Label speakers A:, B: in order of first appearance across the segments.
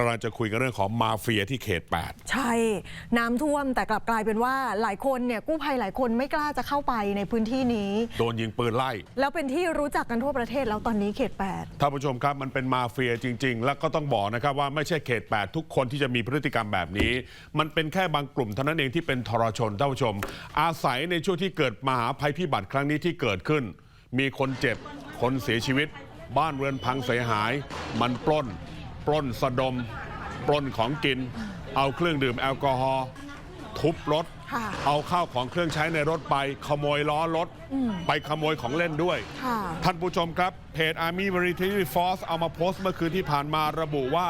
A: กำลังจะคุยกันเรื่องของมาเฟียที่เขต
B: ใช่ น้ำท่วมแต่กลับกลายเป็นว่าหลายคนเนี่ยกู้ภัยหลายคนไม่กล้าจะเข้าไปในพื้นที่นี้
A: 8โดนยิงปืนไล่
B: แล้วเป็นที่รู้จักกันทั่วประเทศแล้วตอนนี้เขต
A: ท่านผู้ชมครับมันเป็นมาเฟียจริง ๆ แล้วก็ต้องบอกนะครับว่าไม่ใช่เขต 8 ทุกคนที่จะมีพฤติกรรมแบบนี้ มันเป็นแค่บางกลุ่มเท่านั้นเองที่เป็นทรชนท่านผู้ชม อาศัยในช่วงที่เกิดมหาภัยพิบัติครั้งนี้ที่เกิดขึ้น มีคนเจ็บคนเสียชีวิต บ้านเรือนพังเสียหาย มันปล้น ปล้นสะดม ปล้นของกิน เอาเครื่องดื่มแอลกอฮอล์ทุบรถ
B: ค่ะ
A: เอาข้าวของเครื่องใช้ในรถไป ขโมยล้อรถ ไปขโมยของเล่นด้วย
B: ค่ะ
A: ท่านผู้ชมครับเพจ Army Military Force เอามาโพสต์เมื่อคืนที่ผ่านมาระบุว่า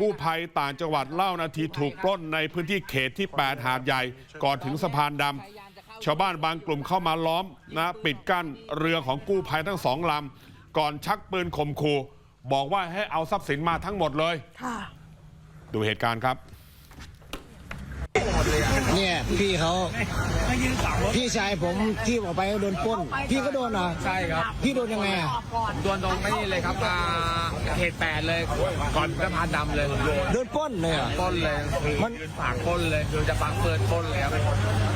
A: กู้ภัยต่างจังหวัดเล่านาทีถูกปล้นในพื้นที่เขตที่ 8 หาดใหญ่ ก่อนถึงสะพานดำชาวบ้านบางกลุ่มเข้ามาล้อมนะปิดกั้นเรือของกู้ภัยทั้งสองลำ ก่อนชักปืนข่มขู่ บอกว่าให้เอาทรัพย์สินมาทั้งหมดเลย
B: ค่ะ
A: ดูเหตุการณ์ครับ
C: เนี่ยพี่เขาพี่ชายผมที่ออกไปก็โดนปล้น พี่ก็โดนเหรอ
D: ใช่ครับ
C: พี่โดนยังไงอะ
D: ดวนตรงนี้เลยครับมาเขตแปดเลยก่อนสะพานดำเลย
C: โดนปล้นเลยเหรอ
D: ปล้นเลย
C: มัน
D: ฝากปล้นเลยคือจะฝังเปิดปล้นเลยครับ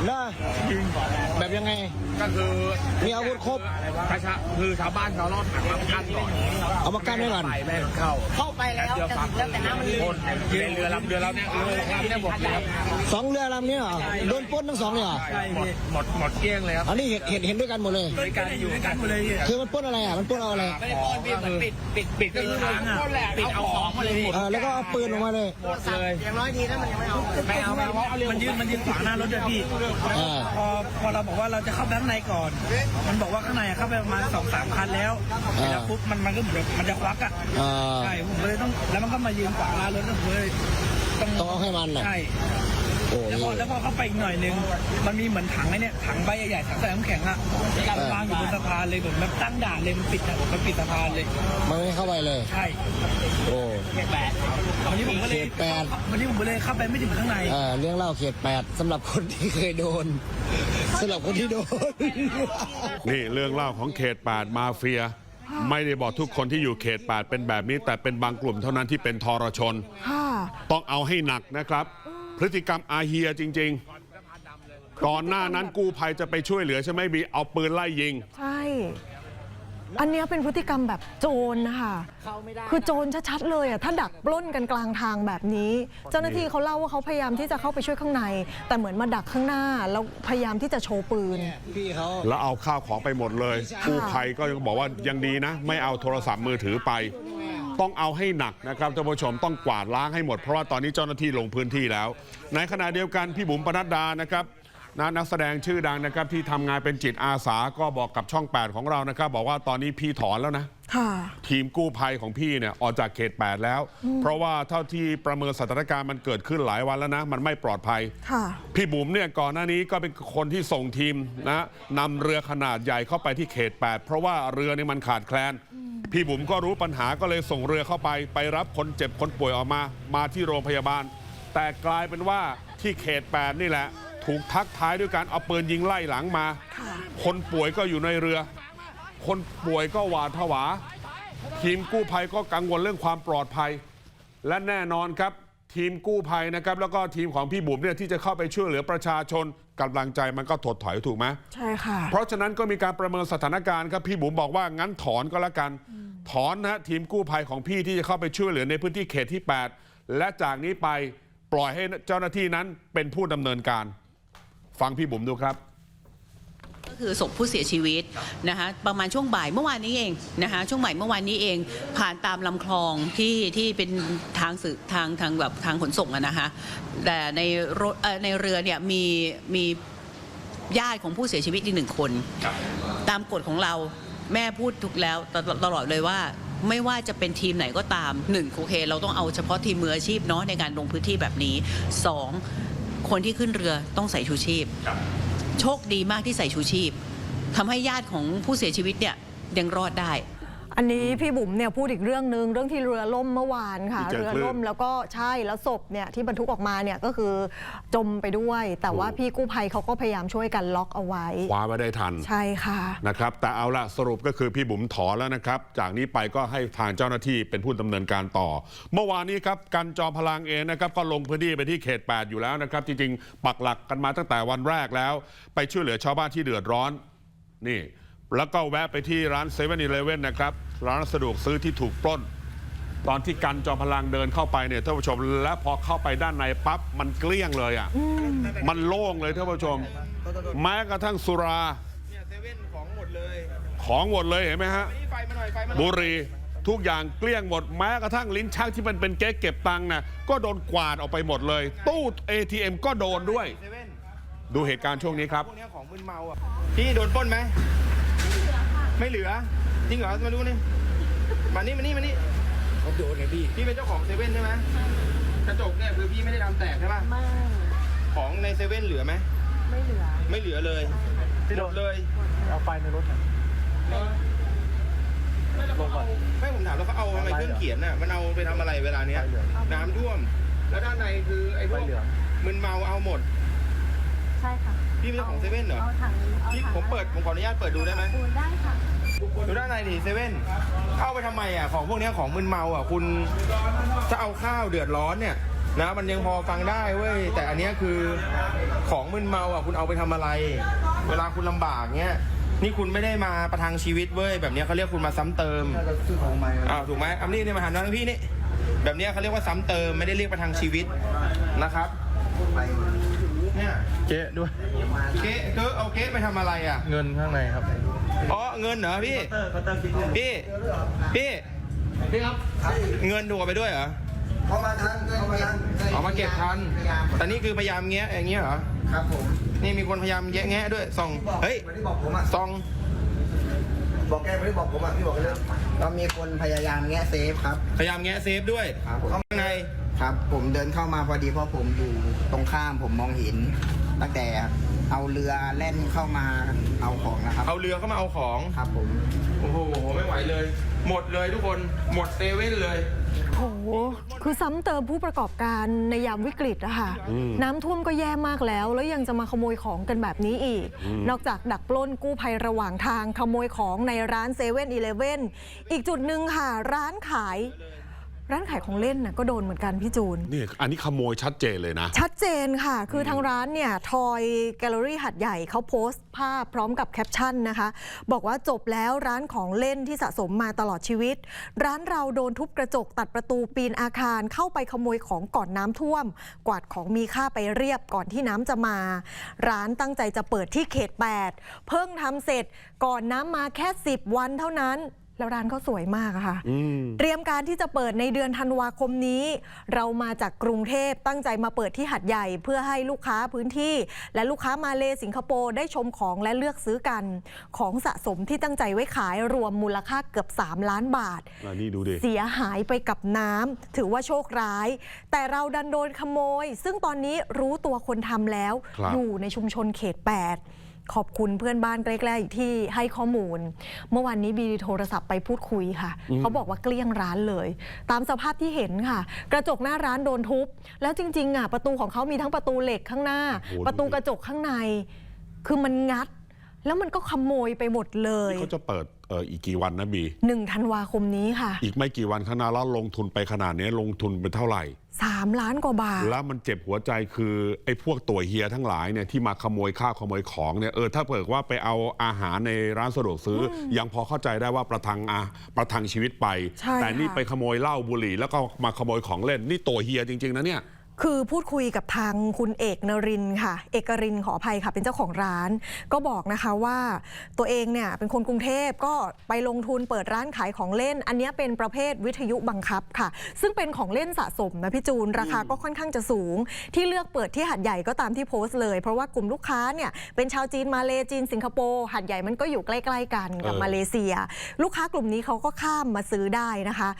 C: นะแบบยังไง
D: ก็คือ
C: มีอาวุธครบ
D: ประชาคือชาวบ้านเขาลอดถังมากั้นก่อน
C: เอามากั้นไว้ก่อน
D: ไปไม่ให้เข้า
E: เข้าไปแล้ว
D: เรือ
E: แต่
D: ฝัง
E: แล้วแต่น้ำมันลึก
D: ปล้นยืนเรือลำเรือเราเนี่ยเรือลำเนี่ยหมดเลยครับ
C: สองเรือลำนี้เหรอโดนปล้นทั้งสองเลยเหรอ
D: หมดหมดหมดเกลี้ยงเลยครับ
C: อันนี้เห็นเห็นเห็นด้วยกันหมดเลย
D: ด้วยกันอยู่ด้วยกันหมดเลย
C: คือมันปล้นอะไรอะมันปล้นเอาอะไร
D: ไม่ได้ปล้นพี่เหมือนปิดปิดปิดก็คือปล้นแหละปิดเอาของมาเลยหมด
C: เออแล้วก็เอาปืนออกมาเลย
D: หมดเลย
E: อย่างน้อยดีนะมันยังไม่เอา
D: ไม่เอาไม่เอาเอาเรือ
F: มันยืนมันยืนขวางหน้ารถด้วยพี่
C: อ่า
F: พอพอเราบอกว่าเราจะเข้าไปข้างในก่อน มันบอกว่าข้างในอะเข้าไปประมาณสองสามคันแล้วแล้วปุ๊บมันมันก็เหมือนมันจะควักอะ
C: อ่า
F: ใช่ผมก็เลยต้องแล้วมันก็มายืนขวางหน้ารถแล้วผมเลยต้อง
C: ต้องเอาให้มันน่ะ
F: ใช่
C: โอ้
F: แล้วพอแล้วพอเข้าไปอีกหน่อยนึง มันมีเหมือนถังไอ้เนี่ยถังใบใหญ่ๆถังใส่น้ำแข็งอะวางอยู่บนสะพานเลยเหมือนแบบตั้งด่านเลยมันปิดอะมันปิดสะพานเลย
C: มันไม่เข้าไปเลย
F: ใช่
C: โอ้
F: วันนี้ผมก็เลย
C: เขตแปด
F: วันนี้ผมก็เลยเข้าไปไม่ถึงข้างใน
C: เออเรื่องเล่าเขตแปดสำหรับคนที่เคยโดนสำหรับคนที่โดน
A: นี่เรื่องเล่าของเขต8มาเฟีย ไม่ได้บอกทุกคนที่อยู่เขต8เป็นแบบนี้ แต่เป็นบางกลุ่มเท่านั้นที่เป็นทรชน
B: ค่ะ
A: ต้องเอาให้หนักนะครับ พฤติกรรมอาเฮียจริง ๆ ก่อนหน้านั้นกู้ภัยจะไปช่วยเหลือใช่ไหมบีเอาปืนไล่ยิง
B: ใช่ อันเนี้ยเป็นพฤติกรรมแบบโจรนะคะคือโจรชัดๆเลยอะถ้าดักปล้นกันกลางทางแบบนี้ เจ้าหน้าที่เขาเล่าว่าเขาพยายามที่จะเข้าไปช่วยข้างใน แต่เหมือนมาดักข้างหน้า แล้วพยายามที่จะโชว์ปืน
C: พี่เขา
A: แล้วเอาข้าวของไปหมดเลย กู้ภัยก็ยังบอกว่ายังดีนะ ไม่เอาโทรศัพท์มือถือไป ต้องเอาให้หนักนะครับท่านผู้ชมต้องกวาดล้างให้หมดเพราะว่าตอนนี้เจ้าหน้าที่ลงพื้นที่แล้ว ในขณะเดียวกันพี่บุ๋มปนัดดานะครับ นะนักแสดงชื่อดังนะครับที่ทำงานเป็นจิตอาสาก็บอกกับช่อง 8 ของเรานะครับ บอกว่าตอนนี้พี่ถอนแล้วนะ
B: ค่ะ
A: ทีมกู้ภัยของพี่เนี่ยออกจากเขต 8 แล้ว เพราะว่าเท่าที่ประเมินสถานการณ์มันเกิดขึ้นหลายวันแล้วนะ มันไม่ปลอดภัย
B: ค่ะ
A: พี่บุ๋มเนี่ยก่อนหน้านี้ก็เป็นคนที่ส่งทีมนะนำเรือขนาดใหญ่เข้าไปที่เขต 8 เพราะว่าเรือเนี่ยมันขาดแคลน พี่บุ๋มก็รู้ปัญหาก็เลยส่งเรือเข้าไป ไปรับคนเจ็บคนป่วยออกมา มาที่โรงพยาบาล แต่กลายเป็นว่าที่เขต 8 นี่แหละ ถูกทักท้ายด้วยการเอาปืนยิงไล่หลังมา
B: ค่ะ
A: คนป่วยก็อยู่ในเรือ คนป่วยก็หวาดผวา ทีมกู้ภัยก็กังวลเรื่องความปลอดภัย และแน่นอนครับ ทีมกู้ภัยนะครับ แล้วก็ทีมของพี่บุ๋มเนี่ยที่จะเข้าไปช่วยเหลือประชาชนกำลังใจมันก็ถดถอยถูกไหม
B: ใช่ค่ะ
A: เพราะฉะนั้นก็มีการประเมินสถานการณ์ครับพี่บุ๋มบอกว่างั้นถอนก็แล้วกัน ถอนนะฮะทีมกู้ภัยของพี่ที่จะเข้าไปช่วยเหลือในพื้นที่เขตที่ 8 และจากนี้ไปปล่อยให้เจ้าหน้าที่นั้นเป็นผู้ดำเนินการ ฟังพี่บุ๋มดูครับ
G: ก็คือศพผู้เสียชีวิตนะคะประมาณช่วงบ่ายเมื่อวานนี้เองนะคะช่วงบ่ายเมื่อวานนี้เองผ่านตามลำคลองที่ที่เป็นทางสื่อทางทางแบบทางขนส่งอะนะคะแต่ในรถเอ่อในเรือเนี่ยมีมีญาติของผู้เสียชีวิตอีกหนึ่งคน ตามกฎของเราแม่พูดถูกแล้วตลตลอดเลยว่าไม่ว่าจะเป็นทีมไหนก็ตามหนึ่งโอเค เราต้องเอาเฉพาะทีมมืออาชีพเนาะในการลงพื้นที่แบบนี้สอง คนที่ขึ้นเรือต้องใส่ชูชีพ โชคดีมากที่ใส่ชูชีพทำให้ญาติของผู้เสียชีวิตเนี่ยยังรอดได้
B: อันนี้พี่บุ๋มเนี่ยพูดอีกเรื่องหนึ่งเรื่องที่เรือล่มเมื่อวานค่ะ
A: ที่เจอ
B: เรือ
A: คลื่น
B: ล่มแล้วก็ใช่แล้วศพเนี่ยที่บรรทุกออกมาเนี่ยก็คือจมไปด้วย แต่ว่า
A: โอ้
B: พี่กู้ภัยเขาก็พยายามช่วยกันล็อกเอาไว้
A: คว้าไว้ได้ทัน
B: ใช่ค่ะ
A: นะครับแต่เอาละสรุปก็คือพี่บุ๋มถอนแล้วนะครับ จากนี้ไปก็ให้ทางเจ้าหน้าที่เป็นผู้ดำเนินการต่อ เมื่อวานนี้ครับกันจอมพลังเองนะครับก็ลงพื้นที่ไปที่เขต 8 อยู่แล้วนะครับ จริงๆ ปักหลักกันมาตั้งแต่วันแรกแล้ว ไปช่วยเหลือชาวบ้านที่เดือดร้อน นี่ แล้วก็แวะไปที่ร้านเซเว่นอีเลเว่นนะครับ ร้านสะดวกซื้อที่ถูกปล้น ตอนที่กันจอมพลังเดินเข้าไปเนี่ยท่านผู้ชม และพอเข้าไปด้านในปั๊บมันเกลี้ยงเลยอะมันโล่งเลยท่านผู้ชม แม้กระทั่งสุรา
D: เนี่ยเซเว่นของหมดเลย
A: ของหมดเลยเห็นไหมฮะ
D: นี่ไฟมาหน่อยไฟมาหน่อย
A: บุหรีทุกอย่างเกลี้ยงหมดแม้กระทั่งลิ้นชักที่มันเป็นเก๊กเก็บตังค์นะก็โดนกวาดออกไปหมดเลย ตู้ ATM ก็โดนด้วย
D: เซเว่น
A: ดูเหตุการณ์ช่วงนี้ครับ
D: พวกเนี้ยของมึนเมาอะพี่โดนปล้นไหมไม่เหลือ จริงเหรอมาดูนี่มานี่มานี่มานี่
C: ผมโดนเลยพี่
D: พี่เป็นเจ้าของเซเว่นใช่ไหมกระจกเนี่ยคือพี่ไม่ได้ทำแตกใช่ปะไม่ของในเซเว่นเหลือไหมไม่เหลือไม่เหลือเลยหมดเลย
F: เอาไฟในรถหน่อยลงก่อน
D: ไม่ผมถามแล้วเขาเอาทำไมเครื่องเขียนน่ะมันเอาไปทำอะไรเวลาเนี้ย
F: ไฟเหลือง
D: น้ำท่วม แล้วด้านในคือไอ้พวก
F: ไฟเหลือง
D: มึนเมาเอาหมด
E: ใช่ค่ะ
D: พี่เป็นเจ้าของเซเว่นเหรอ
E: เอาถังเอา
D: พี่
E: ถัง
D: ผมเปิดผมขออนุญาตเปิดดูได้ไหม
E: ปูนได้ค่ะ
D: ดูด้านในดิเซเว่นเอาไปทำไมอะของพวกเนี้ยของมึนเมาอะคุณจะเอาข้าวเดือดร้อนเนี่ยนะมันยังพอฟังได้เว้ยแต่อันเนี้ยคือของมึนเมาอะคุณเอาไปทำอะไร เวลาคุณลำบากเนี้ยนี่คุณไม่ได้มาประทังชีวิตเว้ยแบบเนี้ยเขาเรียกคุณมาซ้ำเติม
C: ซื้อของใหม่
D: อ้าวถูกไหมอันนี้เนี่ยมาหันมาทางพี่นี่แบบเนี้ยเขาเรียกว่าซ้ำเติมไม่ได้เรียกประทังชีวิตนะครับเนี่ย
F: เจ๊ด้วย
D: เก๊เก๊เอาเก๊ไปทำอะไรอะ
F: เงินข้างในครับ
D: อ๋อเงินเหรอพี่พี่ พี่
C: พี่ครับ
D: เงินดูเอาไปด้วยเหรอ
C: พอมาทันพอมาทัน
D: เอามาเก็บทันแต่นี่คือพยายามแงะอย่างเงี้ยเหรอ
C: ครับผม
D: นี่มีคนพยายามแงะแงะด้วยส่องเฮ้ย
C: ไม่ได้บอกผมอะ
D: ส่อง
C: บอกแกไม่ได้บอกผมอะพี่บอกเลยเรามีคนพยายามแงะเซฟครับ
D: พยายามแงะเซฟด้วย
C: ครับผม
D: ข้างใน
C: ครับ ผมเดินเข้ามาพอดีเพราะผมอยู่ตรงข้ามผมมองเห็นตั้งแต่ เอาเรือแล่นเข้ามาเอาของนะครับ
D: เอาเรือเข้ามาเอาของ
C: ครับผม
D: โอ้โห ไม่ไหวเลย หมดเลยทุกคน หมดเซเว่นเลย
B: โอ้โห คือซ้ำเติมผู้ประกอบการในยามวิกฤตอะค่ะน้ำท่วมก็แย่มากแล้ว แล้วยังจะมาขโมยของกันแบบนี้อีก นอกจากดักปล้นกู้ภัยระหว่างทางขโมยของในร้านเซเว่นอีเลฟเว่นอีกจุดหนึ่งค่ะ ร้านขาย ร้านขายของเล่นน่ะก็โดนเหมือนกันพี่จูน
A: นี่อันนี้ขโมยชัดเจนเลยนะ
B: ชัดเจนค่ะ คือทางร้านเนี่ยทอยแกลเลอรี่หัดใหญ่เขาโพสต์ภาพพร้อมกับแคปชั่นนะคะ บอกว่าจบแล้วร้านของเล่นที่สะสมมาตลอดชีวิต ร้านเราโดนทุบกระจกตัดประตูปีนอาคารเข้าไปขโมยของก่อนน้ำท่วม กวาดของมีค่าไปเรียบก่อนที่น้ำจะมา ร้านตั้งใจจะเปิดที่เขต 8 เพิ่งทำเสร็จก่อนน้ำมาแค่ 10 วันเท่านั้น แล้วร้านเขาสวยมากอะค่ะ เตรียมการที่จะเปิดในเดือนธันวาคมนี้ เรามาจากกรุงเทพตั้งใจมาเปิดที่หัดใหญ่ เพื่อให้ลูกค้าพื้นที่ และลูกค้ามาเลสิงคโปร์ได้ชมของและเลือกซื้อกัน ของสะสมที่ตั้งใจไว้ขายรวมมูลค่าเกือบ 3 ล้านบาท
A: อะนี่ดูดิ
B: เสียหายไปกับน้ำถือว่าโชคร้าย แต่เราดันโดนขโมย ซึ่งตอนนี้รู้ตัวคนทำแล้ว
A: ครับ
B: อยู่ในชุมชนเขต 8 ขอบคุณเพื่อนบ้านใกล้ๆที่ให้ข้อมูล เมื่อวานนี้บีโทรศัพท์ไปพูดคุยค่ะ เขาบอกว่าเกลี้ยงร้านเลย ตามสภาพที่เห็นค่ะ กระจกหน้าร้านโดนทุบ แล้วจริงๆอะประตูของเขามีทั้งประตูเหล็กข้างหน้า
A: โอ้โห
B: ประตูกระจกข้างใน คือมันงัด แล้วมันก็ขโมยไปหมดเลย
A: เขาจะเปิด เอ่ออีกกี่วันนะบี
B: 1ธันวาคมนี้ค่ะ
A: อีกไม่กี่วันข้างหน้าแล้วลงทุนไปขนาดนี้ลงทุนไปเท่าไหร่
B: 3 ล้านกว่าบาท
A: แล้วมันเจ็บหัวใจคือไอ้พวกตัวเฮียทั้งหลายเนี่ยที่มาขโมยข้าวขโมยของเนี่ยเออถ้าเปิดว่าไปเอาอาหารในร้านสะดวกซื้ออยังพอเข้าใจได้ว่าประทังอาประทังชีวิตไป
B: ใช่
A: แต่นี่
B: ค่ะ
A: ไปขโมยเหล้าบุหรี่ แล้วก็มาขโมยของเล่นนี่ตัวเฮียจริงๆนะเนี่ย
B: คือพูดคุยกับทางคุณเอกนรินทร์ค่ะ เอกรินทร์ขออภัยค่ะ เป็นเจ้าของร้าน ก็บอกนะคะว่าตัวเองเนี่ยเป็นคนกรุงเทพก็ไปลงทุนเปิดร้านขายของเล่น อันเนี้ยเป็นประเภทวิทยุบังคับค่ะ ซึ่งเป็นของเล่นสะสมนะพี่จูน ราคาก็ค่อนข้างจะสูง ที่เลือกเปิดที่หัดใหญ่ก็ตามที่โพสต์เลย เพราะว่ากลุ่มลูกค้าเนี่ยเป็นชาวจีนมาเลจีนสิงคโปร์หัดใหญ่มันก็อยู่ใกล้ ๆ กันกับ
A: เออ
B: มาเลเซีย ลูกค้ากลุ่มนี้เขาก็ข้ามมาซื้อได้นะคะ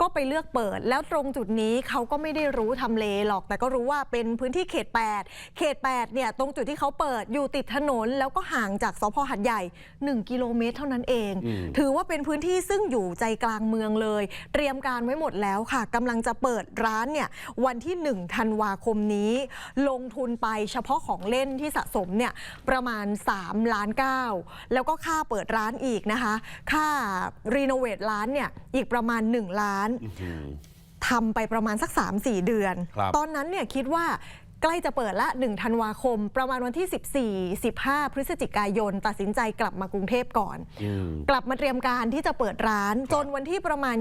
B: ก็ไปเลือกเปิดแล้วตรงจุดนี้เขาก็ไม่ได้รู้ทำเลหรอกแต่ก็รู้ว่าเป็นพื้นที่เขต 8 เขต 8 เนี่ย ตรงจุดที่เขาเปิดอยู่ติดถนน แล้วก็ห่างจากสพหัดใหญ่ 1 กิโลเมตรเท่านั้นเอง ถือว่าเป็นพื้นที่ซึ่งอยู่ใจกลางเมืองเลย เตรียมการไว้หมดแล้วค่ะกำลังจะเปิดร้านเนี่ยวันที่ 1 ธันวาคมนี้ ลงทุนไปเฉพาะของเล่นที่สะสมเนี่ยประมาณ 3 ล้าน 9 แล้วก็ค่าเปิดร้านอีกนะคะ ค่ารีโนเวทร้านเนี่ยอีกประมาณ 1 ล้าน ทำไปประมาณสัก 3-4 เดือน
A: ครับ
B: ตอนนั้นเนี่ยคิดว่า ใกล้จะเปิดละ 1 ธันวาคม ประมาณวันที่ 14 15 พฤศจิกายน ตัดสินใจกลับมากรุงเทพก่อนกลับมาเตรียมการที่จะเปิดร้าน จนวันที่ประมาณ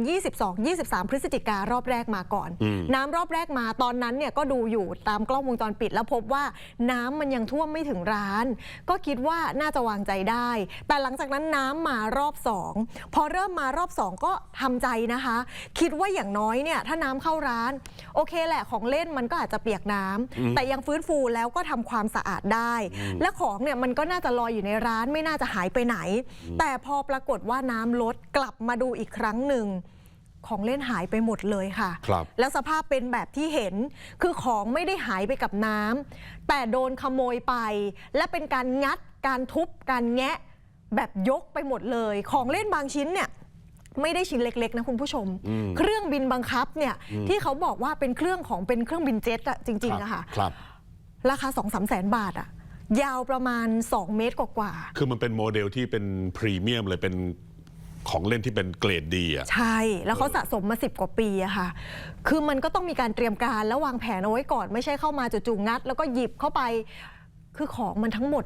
B: 22-23 พฤศจิการอบแรกมาก่อนน้ำรอบแรกมาตอนนั้นเนี่ยก็ดูอยู่ตามกล้องวงจรปิดแล้วพบว่าน้ำมันยังท่วมไม่ถึงร้าน ก็คิดว่าน่าจะวางใจได้ แต่หลังจากนั้นน้ำมารอบสองพอเริ่มมารอบสองก็ทำใจนะคะ คิดว่าอย่างน้อยเนี่ยถ้าน้ำเข้าร้าน โอเคแหละของเล่นมันก็อาจจะเปียกน้ำแต่ยังฟื้นฟูแล้วก็ทำความสะอาดได้ และของเนี่ยมันก็น่าจะลอยอยู่ในร้านไม่น่าจะหายไปไหน แต่พอปรากฏว่าน้ำลดกลับมาดูอีกครั้งหนึ่งของเล่นหายไปหมดเลยค่ะ
A: ครับ
B: แล้วสภาพเป็นแบบที่เห็น คือของไม่ได้หายไปกับน้ำแต่โดนขโมยไป และเป็นการงัด การทุบ การแงะ แบบยกไปหมดเลย ของเล่นบางชิ้นเนี่ย ไม่ได้ชิ้นเล็กๆนะคุณผู้ชม เครื่องบินบังคับเนี่ยที่เขาบอกว่าเป็นเครื่องของเป็นเครื่องบินเจ็ตอะจริงๆอะค่ะ
A: ครับ
B: ราคา2 3 0 0แสนบาทอะยาวประมาณ 2 เมตรกว่าๆ
A: คือมันเป็นโมเดลที่เป็นพรีเมียมเลยเป็นของเล่นที่เป็นเกรดดีอะ
B: ใช่ แล้วเขาสะสมมา 10 กว่าปีอะค่ะ คือมันก็ต้องมีการเตรียมการและวางแผนเอาไว้ก่อน ไม่ใช่เข้ามาจู่ๆงัด แล้วก็หยิบเข้าไป คือของมันทั้งหมด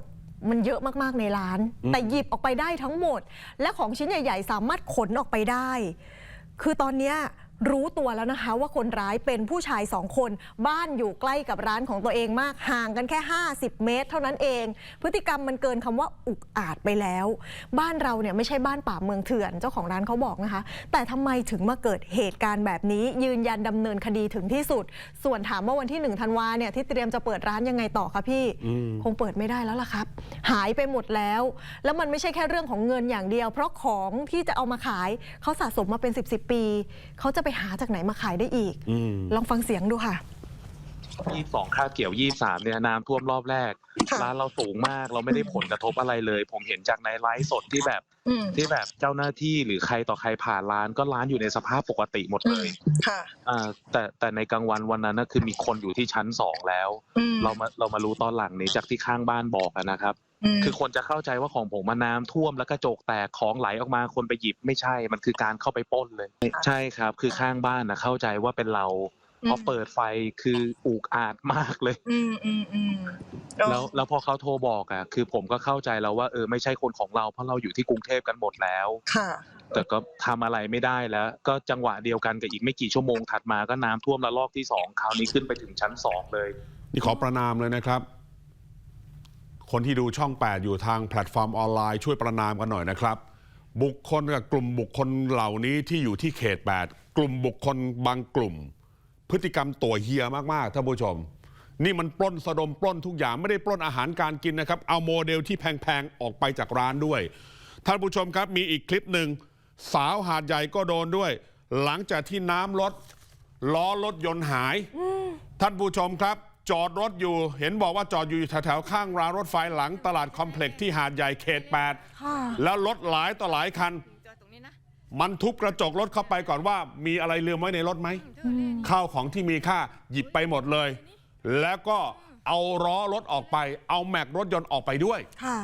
B: มันเยอะมากๆในร้าน แต่หยิบออกไปได้ทั้งหมด และของชิ้นใหญ่ ๆ สามารถขนออกไปได้ คือตอนเนี้ย รู้ตัวแล้วนะคะว่าคนร้ายเป็นผู้ชายสองคน บ้านอยู่ใกล้กับร้านของตัวเองมากห่างกันแค่ 50 เมตร เท่านั้นเอง พฤติกรรมมันเกินคำว่าอุกอาจไปแล้ว บ้านเราเนี่ยไม่ใช่บ้านป่าเมืองเถื่อนเจ้าของร้านเขาบอกนะคะ แต่ทำไมถึงมาเกิดเหตุการณ์แบบนี้ ยืนยันดำเนินคดีถึงที่สุด ส่วนถามว่าวันที่1ธันวาเนี่ยที่เตรียมจะเปิดร้านยังไงต่อคะพี่คงเปิดไม่ได้แล้วล่ะครับ หายไปหมดแล้ว แล้วมันไม่ใช่แค่เรื่องของเงินอย่างเดียว เพราะของที่จะเอามาขายเขาสะสมมาเป็น 10บสปีเขาจะไปหาจากไหนมาขายได้อีก ลองฟังเสียงดูค่ะ
H: ยี่สองคาบเกี่ยวยี่สามเนี่ยน้ำท่วมรอบแรก
B: ค่ะ
H: ร้านเราสูงมากเราไม่ได้ผลกระทบอะไรเลย ผมเห็นจากในไลฟ์สดที่แบบ
B: อืม
H: ที่แบบเจ้าหน้าที่หรือใครต่อใครผ่านร้านก็ร้านอยู่ในสภาพปกติหมดเลย
B: ค่ะ
H: อ่าแต่แต่ในกลางวันวันนั้นนะคือมีคนอยู่ที่ชั้นสองแล้วเรามาเรามารู้ตอนหลังนี้จากที่ข้างบ้านบอกอะนะครับ คือคนจะเข้าใจว่าของผมมาน้ำท่วมแล้วกระจกแตกของไหลออกมาคนไปหยิบไม่ใช่ มันคือการเข้าไปปล้นเลย ใช่ครับ คือข้างบ้านนะเข้าใจว่าเป็นเราพอเปิดไฟคืออุกอาจมากเลย
B: อืมอืมอืม
H: แล้วแล้วพอเขาโทรบอกอะ คือผมก็เข้าใจแล้วว่าเออไม่ใช่คนของเราเพราะเราอยู่ที่กรุงเทพกันหมดแล้ว
B: ค่ะ
H: แต่ก็ทำอะไรไม่ได้แล้ว ก็จังหวะเดียวกันกับอีกไม่กี่ชั่วโมงถัดมาก็น้ำท่วมระลอกที่สองคราวนี้ขึ้นไปถึงชั้นสองเลย
A: นี่ขอประนามเลยนะครับ คนที่ดูช่อง 8 อยู่ทางแพลตฟอร์มออนไลน์ช่วยประนามกันหน่อยนะครับ บุคคลกับกลุ่มบุคคลเหล่านี้ที่อยู่ที่เขต 8 กลุ่มบุคคลบางกลุ่ม พฤติกรรมตัวเฮียมากๆท่านผู้ชม นี่มันปล้นสะดมปล้นทุกอย่างไม่ได้ปล้นอาหารการกินนะครับ เอาโมเดลที่แพงๆออกไปจากร้านด้วยท่านผู้ชมครับมีอีกคลิปหนึ่งสาวหาดใหญ่ก็โดนด้วย หลังจากที่น้ำลดล้อรถยนต์หาย ท่านผู้ชมครับ จอดรถอยู่ เห็นบอกว่าจอดอยู่แถวๆข้างรางรถไฟหลังตลาดคอมเพล็กซ์ที่หาดใหญ่เขต
B: ค่ะ
A: 8 แล้วรถหลายต่อหลายคัน มันทุบกระจกรถเข้าไปก่อนว่า มีอะไรลืมไว้ในรถไหมข้าวของที่มีค่าหยิบไปหมดเลย แล้วก็เอาล้อรถออกไป เอาแม็กรถยนต์ออกไปด้วย
B: ค่ะ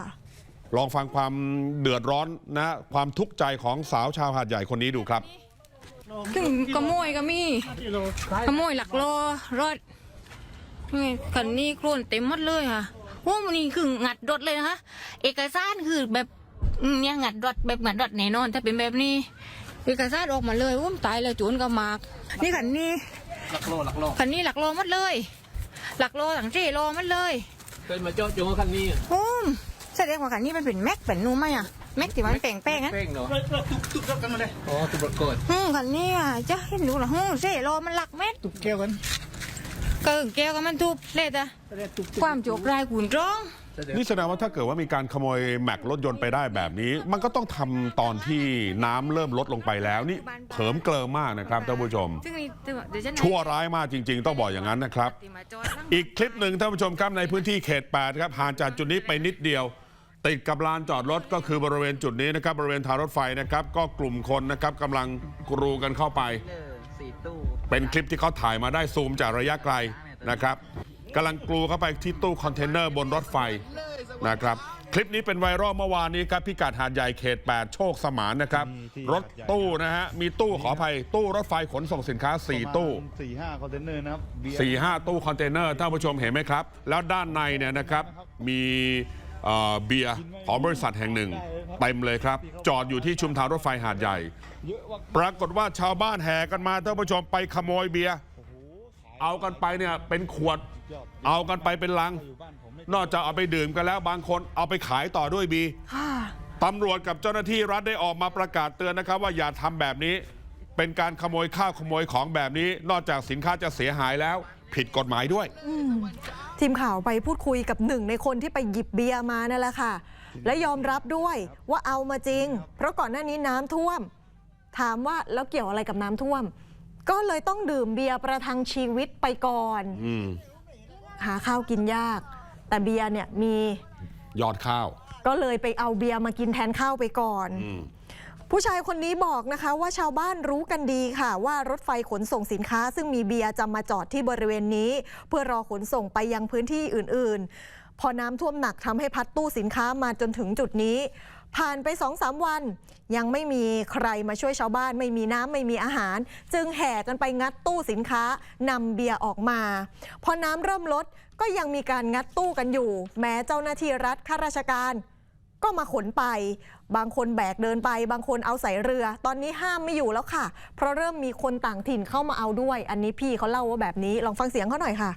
A: ลองฟังความเดือดร้อนนะ ความทุกข์ใจของสาวชาวหาดใหญ่คนนี้ดูครับ
I: ถึงขโมยก็มีขโมยหลักโลรถ นี่คันนี้โคลนเต็มหมดเลยค่ะโอ้มันนี่คืองัดรถเลยนะคะเอกสารคือแบบอืมเนี่ยงัดรถแบบงัดรถแน่นอน ถ้าเป็นแบบนี้ เอกสารออกมาเลยโอ้มตายเลยจูนกับมากนี่คันนี้
F: หลักโลหลักโล
I: คันนี้หลักโลหมดเลย หลักโลถังเจโลหมดเลย
F: เคยมาเจาะจงคันนี้
I: โอ้มแสดงว่าคันนี้มันเป็นแม็กเป็นนูไหมอะแม็กที่มันแป้งแป้งๆอะ
F: เป้งเนาะตุ๊กตุ๊กตุ๊กกันมาเลยอ๋อตุ๊กรถกด
I: อืมคันนี้อะจะเห็นดูเหรอฮึเจโลมันหลักเม็ด
F: ตุ๊กแก้วกัน
I: ก็แก้วก็มันทุบเละจ้ะความโจกรายขุนร้อง
A: นี่แสดงว่าถ้าเกิดว่ามีการขโมยแม็กรถยนต์ไปได้แบบนี้ มันก็ต้องทำตอนที่น้ำเริ่มลดลงไปแล้วนี่เถิมเกลิมมากนะครับท่านผู้ชม
I: ซึ่งนี่เดี๋ยวฉัน
A: ชั่วร้ายมากจริง ๆ ต้องบอกอย่างนั้นนะครับอีกคลิปหนึ่งท่านผู้ชมครับในพื้นที่เขต 8 ครับห่างจากจุดนี้ไปนิดเดียว ติดกับลานจอดรถก็คือบริเวณจุดนี้นะครับ บริเวณทางรถไฟนะครับ ก็กลุ่มคนนะครับกำลังกรูกันเข้าไป เป็นคลิปที่เขาถ่ายมาได้ซูมจากระยะไกลนะครับกำลังกลูเข้าไปที่ตู้คอนเทนเนอร์บนรถไฟนะครับคลิปนี้เป็นไวรัลเมื่อวานนี้ครับพิกัดหาดใหญ่เขต 8 โชคสมานนะครับ รถตู้นะฮะ มีตู้ขออภัยตู้รถไฟขนส่งสินค้า 4 ตู้
J: สี่ห้าคอนเทนเนอร์นะครับเบียร์
A: สี่ห้าตู้คอนเทนเนอร์ท่านผู้ชมเห็นไหมครับ แล้วด้านในเนี่ยนะครับมี เอ่อเบียร์ของบริษัทแห่งหนึ่งเต็มเลยครับ จอดอยู่ที่ชุมทางรถไฟหาดใหญ่ ปรากฏว่าชาวบ้านแห่กันมาท่านผู้ชมไปขโมยเบียร์เอากันไปเนี่ยเป็นขวด เอากันไปเป็นลัง นอกจากเอาไปดื่มกันแล้วบางคนเอาไปขายต่อด้วยบี
B: ค่ะ
A: ตำรวจกับเจ้าหน้าที่รัฐได้ออกมาประกาศเตือนนะครับ ว่าอย่าทำแบบนี้ เป็นการขโมยข้าวขโมยของแบบนี้ นอกจากสินค้าจะเสียหายแล้ว ผิดกฎหมายด้วย
B: ทีมข่าวไปพูดคุยกับหนึ่งในคนที่ไปหยิบเบียร์มานั่นแหละค่ะ และยอมรับด้วยว่าเอามาจริง เพราะก่อนหน้านี้น้ำท่วม ถามว่าแล้วเกี่ยวอะไรกับน้ำท่วม ก็เลยต้องดื่มเบียร์ประทังชีวิตไปก่อน
A: อืม
B: หาข้าวกินยาก แต่เบียร์เนี่ยมี
A: ยอดข้าว
B: ก็เลยไปเอาเบียร์มากินแทนข้าวไปก่อน
A: อืม
B: ผู้ชายคนนี้บอกนะคะว่าชาวบ้านรู้กันดีค่ะ ว่ารถไฟขนส่งสินค้า ซึ่งมีเบียร์จะมาจอดที่บริเวณนี้ เพื่อรอขนส่งไปยังพื้นที่อื่น ๆ พอน้ำท่วมหนักทำให้พัดตู้สินค้ามาจนถึงจุดนี้ ผ่านไป2องสามวัน ยังไม่มีใครมาช่วยชาวบ้าน ไม่มีน้ำไม่มีอาหาร จึงแห่กันไปงัดตู้สินค้านำเบียร์ออกมา พอน้ำเริ่มลดก็ยังมีการงัดตู้กันอยู่ แม้เจ้าหน้าที่รัฐข้าราชการ ก็มาขนไป บางคนแบกเดินไป บางคนเอาใส่เรือ ตอนนี้ห้ามไม่อยู่แล้วค่ะ เพราะเริ่มมีคนต่างถิ่นเข้ามาเอาด้วย อันนี้พี่เขาเล่าว่าแบบนี้ ลองฟังเสียงเขาหน่อยค่ะ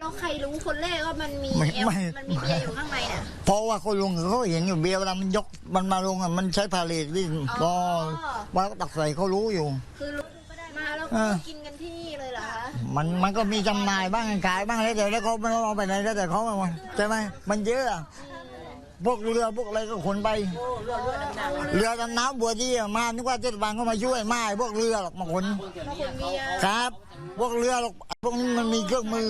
E: เราใครรู้คนแรกว่ามันมี
K: ไม่
E: แอล
K: ไม่
E: มันมีเบียร์อยู่ข้างในเนี่ย
K: เพราะว่าคนลุงเขาเห็นอยู่เบียร์เวลามันยกมันมาลงอะมันใช้พาเลทวิ่ง
E: อ๋อ
K: ก็ว่าตักใส่เขารู้อยู่
E: คือรู้มาแล้ว
K: เอ
E: ก็
K: อ
E: กินกันที่นี่เลยเหรอคะ
K: มันมันก็มีจำหน่ายบ้างขายบ้างแล้วแต่แล้วเขาไม่เอาไปไหนแล้วแต่เขาเอามาใช่ไหมมันเยอะอะ พวกเรือพวกอะไรก็ขนไป เรือดำน้ำบัวที่มานึกว่าเทศบาลเขามาช่วยไม่พวกเรือหรอกมาขน
E: มาคนเบียร์
K: ครับ พวกเรือหรอกพวกนี้มันมีเครื่องมือ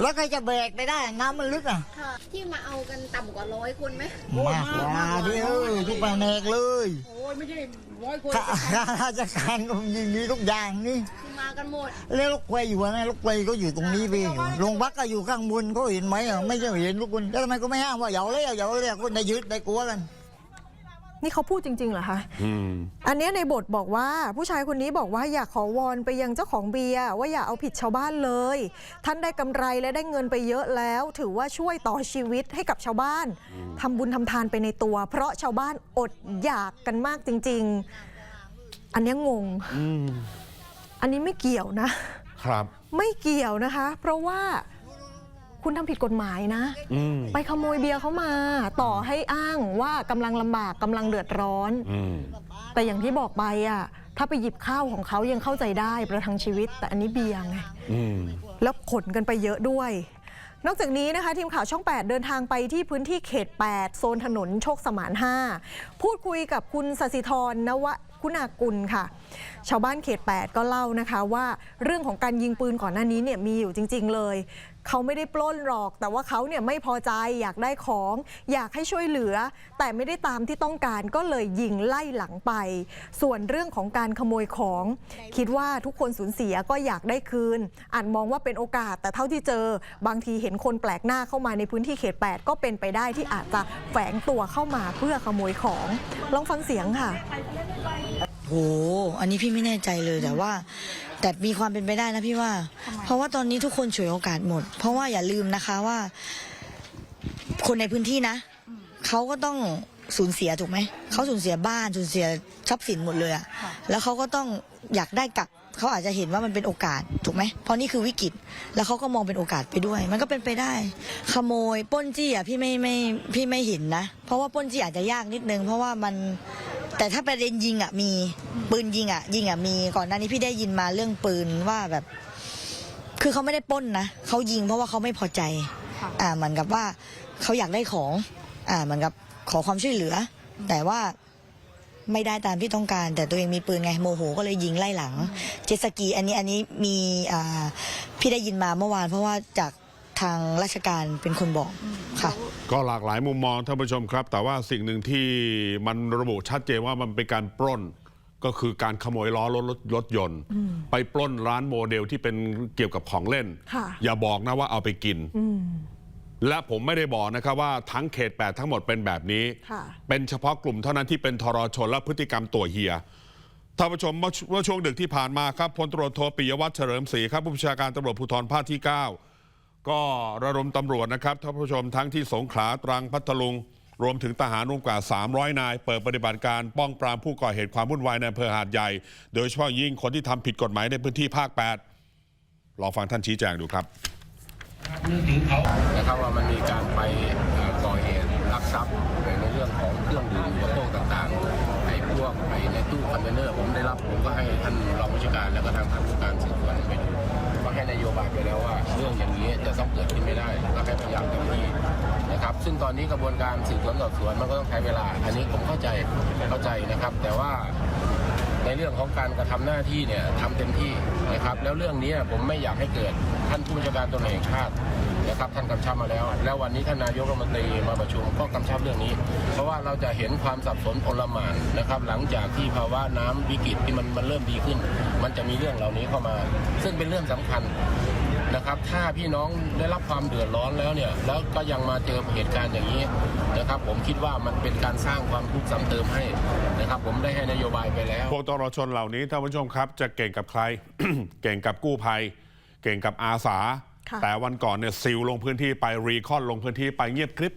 K: แล้วใครจะแบกไปได้ น้ำมันลึกอะ
E: ค่ะ ที่มาเอากันต่ำกว่าร้อยคนไหม
K: มากกว่าที่เออทุกแผนกเลย
F: โอ้ยไม่ใช่ร้อยคน
K: ข้าข้าราชการก็มีมีทุกอย่างนี่
E: คือมากันหมด
K: แล้วลูกไฟอยู่นะลูกไฟก็อยู่ตรงนี้พี่อยู่โรงพักก็อยู่ข้างบนเขาเห็นไหมอะไม่ใช่เห็นทุกคนแล้วทำไมก็ไม่ห้ามว่าอย่าเอาเลยอย่าเอาเลยคนได้ยึดได้กลัวกัน
B: นี่เขาพูดจริง ๆ เหรอคะ
A: อืม
B: อันเนี้ยในบทบอกว่าผู้ชายคนนี้บอกว่าอยากขอวอนไปยังเจ้าของเบียร์ว่าอย่าเอาผิดชาวบ้านเลย ท่านได้กำไรและได้เงินไปเยอะแล้ว ถือว่าช่วยต่อชีวิตให้กับชาวบ้านทำบุญทำทานไปในตัว เพราะชาวบ้านอดอยากกันมากจริง ๆ อันเนี้ยงง
A: อืม
B: อันนี้ไม่เกี่ยวนะ
A: ครับ
B: ไม่เกี่ยวนะคะ เพราะว่า คุณทำผิดกฎหมายนะ
A: อืม
B: ไปขโมยเบียร์เขามา ต่อให้อ้างว่ากำลังลำบากกำลังเดือดร้อน
A: อืม
B: แต่อย่างที่บอกไปอะถ้าไปหยิบข้าวของเขายังเข้าใจได้ประทังชีวิต แต่อันนี้เบียร์ไง
A: อืม
B: แล้วขนกันไปเยอะด้วย นอกจากนี้นะคะ ทีมข่าวช่อง 8 เดินทางไปที่พื้นที่เขต 8 โซนถนนโชคสมาน 5 พูดคุยกับคุณสสิธรนวคุณากุลค่ะ ชาวบ้านเขต 8 ก็เล่านะคะว่าเรื่องของการยิงปืนก่อนหน้านี้เนี่ยมีอยู่จริง ๆ เลย เขาไม่ได้ปล้นหรอก แต่ว่าเขาเนี่ยไม่พอใจอยากได้ของ อยากให้ช่วยเหลือ แต่ไม่ได้ตามที่ต้องการก็เลยยิงไล่หลังไป ส่วนเรื่องของการขโมยของ คิดว่าทุกคนสูญเสียก็อยากได้คืนอาจมองว่าเป็นโอกาส แต่เท่าที่เจอบางทีเห็นคนแปลกหน้าเข้ามาในพื้นที่เขต 8 ก็เป็นไปได้ที่อาจจะแฝงตัวเข้ามาเพื่อขโมยของลองฟังเสียงค่ะ
L: โหอันนี้พี่ไม่แน่ใจเลยแต่ว่า แต่มีความเป็นไปได้นะพี่ว่า เพราะว่าตอนนี้ทุกคนฉวยโอกาสหมด เพราะว่าอย่าลืมนะคะว่า คนในพื้นที่นะเขาก็ต้องสูญเสียถูกไหมเขาสูญเสียบ้านสูญเสียทรัพย์สินหมดเลยอะแล้วเขาก็ต้องอยากได้กลับเขาอาจจะเห็นว่ามันเป็นโอกาสถูกไหมเพราะนี่คือวิกฤต แล้วเขาก็มองเป็นโอกาสไปด้วย มันก็เป็นไปได้ ขโมยปล้นจี้อะพี่ไม่ไม่พี่ไม่เห็นนะ เพราะว่าปล้นจี้อาจจะยากนิดนึง เพราะว่ามัน แต่ถ้าประเด็นยิงอะมีปืนยิงอะ ยิงอะมีก่อนหน้านี้พี่ได้ยินมาเรื่องปืนว่าแบบ คือเขาไม่ได้ปล้นนะเขายิงเพราะว่าเขาไม่พอใจ อ่าเหมือนกับว่าเขาอยากได้ของ อ่าเหมือนกับขอความช่วยเหลือ แต่ว่าไม่ได้ตามที่ต้องการ แต่ตัวเองมีปืนไงโมโหก็เลยยิงไล่หลัง เจตสกีอันนี้อันนี้มีอ่าพี่ได้ยินมาเมื่อวาน เพราะว่าจาก ทางราชการเป็นคนบอกค่ะ
A: ก็หลากหลายมุมมองท่านผู้ชมครับ แต่ว่าสิ่งหนึ่งที่มันระบุชัดเจนว่ามันเป็นการปล้นก็คือการขโมยล้อรถรถรถยนต์ ไปปล้นร้านโมเดลที่เป็นเกี่ยวกับของเล่น
B: ค่ะ
A: อย่าบอกนะว่าเอาไปกิน
B: อืม
A: และผมไม่ได้บอกนะครับว่าทั้งเขต 8 ทั้งหมดเป็นแบบนี้
B: ค่ะ
A: เป็นเฉพาะกลุ่มเท่านั้นที่เป็นทรชนและพฤติกรรมตัวเฮียท่านผู้ชมเมื่อเมื่อช่วงดึกที่ผ่านมาครับพลตำรวจโทปิยวัฒน์เฉลิมศรีครับผู้บัญชาการตำรวจภูธรภาคที่ 9 ก็ระดมตำรวจนะครับท่านผู้ชมทั้งที่สงขลาตรังพัทลุง รวมถึงทหารรวมกว่า 300 นาย เปิดปฏิบัติการป้องปรามผู้ก่อเหตุความวุ่นวายในอำเภอหาดใหญ่ โดยเฉพาะยิ่งคนที่ทำผิดกฎหมายในพื้นที่ภาค 8 ลองฟังท่านชี้แจงดูครับ
M: นะครับว่ามันมีการไปก่อเหตุลักทรัพย์ในเรื่องของเครื่องดื่มอุปโภคต่างๆไอ้พวกไอ้ในตู้คอนเทนเนอร์ผมได้รับผมก็ให้ท่าน เรื่องอย่างนี้จะต้องเกิดขึ้นไม่ได้ก็ให้พยายามเต็มที่นะครับ ซึ่งตอนนี้กระบวนการสืบสวนสอบสวนมันก็ต้องใช้เวลา อันนี้ผมเข้าใจเข้าใจนะครับ แต่ว่าในเรื่องของการกระทำหน้าที่เนี่ยทำเต็มที่นะครับ แล้วเรื่องนี้ผมไม่อยากให้เกิดท่านผู้บัญชาการตำรวจแห่งชาตินะครับท่านกำชับมาแล้ว แล้ววันนี้ท่านนายกรัฐมนตรีมาประชุมก็กำชับเรื่องนี้ เพราะว่าเราจะเห็นความสับสนโอลมานนะครับ หลังจากที่ภาวะน้ำวิกฤตที่มันมันเริ่มดีขึ้น มันจะมีเรื่องเหล่านี้เข้ามา ซึ่งเป็นเรื่องสำคัญ นะครับ ถ้าพี่น้องได้รับความเดือดร้อนแล้วเนี่ย แล้วก็ยังมาเจอเหตุการณ์อย่างนี้นะครับ ผมคิดว่ามันเป็นการสร้างความทุกข์ซ้ำเติมให้นะครับ ผมได้ให้นโยบายไปแล้ว
A: พวกตรชนเหล่านี้ท่านผู้ชมครับ จะเก่งกับใคร เก่งกับกู้ภัย เก่งกับอาสา แต่วันก่อนเนี่ยซิลลงพื้นที่ไปรีคอนลงพื้นที่ไปเงียบกริบ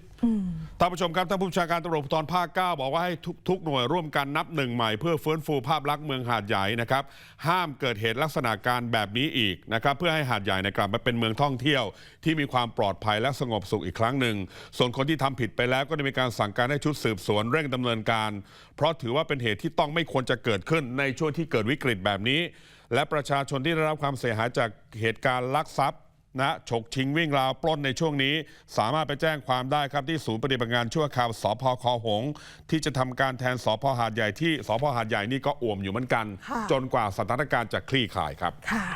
A: ท่านผู้ชมครับท่านผู้บัญชาการตำรวจภูธรภาค 9 บอกว่าให้ทุกทุกหน่วยร่วมกันนับหนึ่งใหม่เพื่อฟื้นฟูภาพลักษณ์เมืองหาดใหญ่นะครับ ห้ามเกิดเหตุลักษณะการแบบนี้อีกนะครับ เพื่อให้หาดใหญ่เนยกลับมาเป็นเมืองท่องเที่ยว ที่มีความปลอดภัยและสงบสุขอีกครั้งหนึ่ง ส่วนคนที่ทำผิดไปแล้วก็ได้มีการสั่งการให้ชุดสืบสวนเร่งดำเนินการ เพราะถือว่าเป็นเหตุที่ต้องไม่ควรจะเกิดขึ้นในช่วงที่เกิดวิกฤตแบบนี้ และประชาชนที่ได้รับความเสียหายจากเหตุการณ์ลักทรัพย์ นะฉกชิงวิ่งราวปล้นในช่วงนี้ สามารถไปแจ้งความได้ครับที่ศูนย์ปฏิบัติงานชั่วคราวสพคอหงส์ที่จะทำการแทนสพหาดใหญ่ที่สพหาดใหญ่นี่ก็อ่วมอยู่เหมือนกัน
B: ค่ะ
A: จนกว่าสถานการณ์จะคลี่คลายครับ
B: ค่ะ